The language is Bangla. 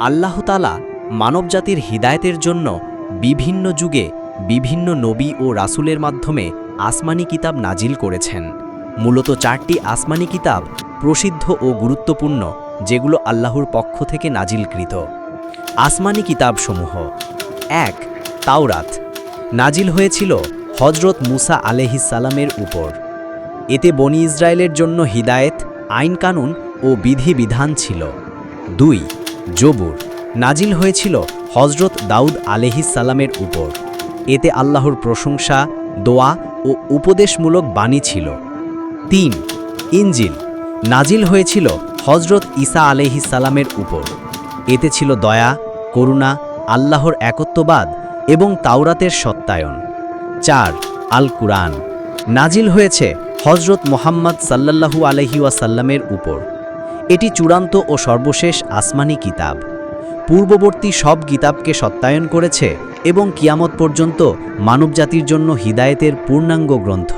আল্লাহতালা মানবজাতির হিদায়তের জন্য বিভিন্ন যুগে বিভিন্ন নবী ও রাসূলের মাধ্যমে আসমানি কিতাব নাজিল করেছেন। মূলত চারটি আসমানি কিতাব প্রসিদ্ধ ও গুরুত্বপূর্ণ, যেগুলো আল্লাহর পক্ষ থেকে নাজিলকৃত। আসমানি কিতাবসমূহ। এক, তাওরাত। নাজিল হয়েছিল হজরত মুসা আলেহিসালামের উপর। এতে বনি ইসরায়েলের জন্য হিদায়েত, আইনকানুন ও বিধিবিধান ছিল। দুই জবুর নাজিল হয়েছিল হজরত দাউদ আলেহিসাল্লামের উপর। এতে আল্লাহর প্রশংসা, দোয়া ও উপদেশমূলক বাণী ছিল। তিন ইঞ্জিল নাজিল হয়েছিল হজরত ঈসা আলেহিসাল্লামের উপর। এতে ছিল দয়া, করুণা, আল্লাহর একত্ববাদ এবং তাওরাতের সত্যায়ন। চার আল কুরআন নাজিল হয়েছে হজরত মোহাম্মদ সাল্লাল্লাহু আলহি ওয়াসাল্লামের উপর। এটি চূড়ান্ত ও সর্বশেষ আসমানি কিতাব। পূর্ববর্তী সব কিতাবকে সত্যায়ন করেছে এবং কিয়ামত পর্যন্ত মানবজাতির জন্য হিদায়েতের পূর্ণাঙ্গ গ্রন্থ।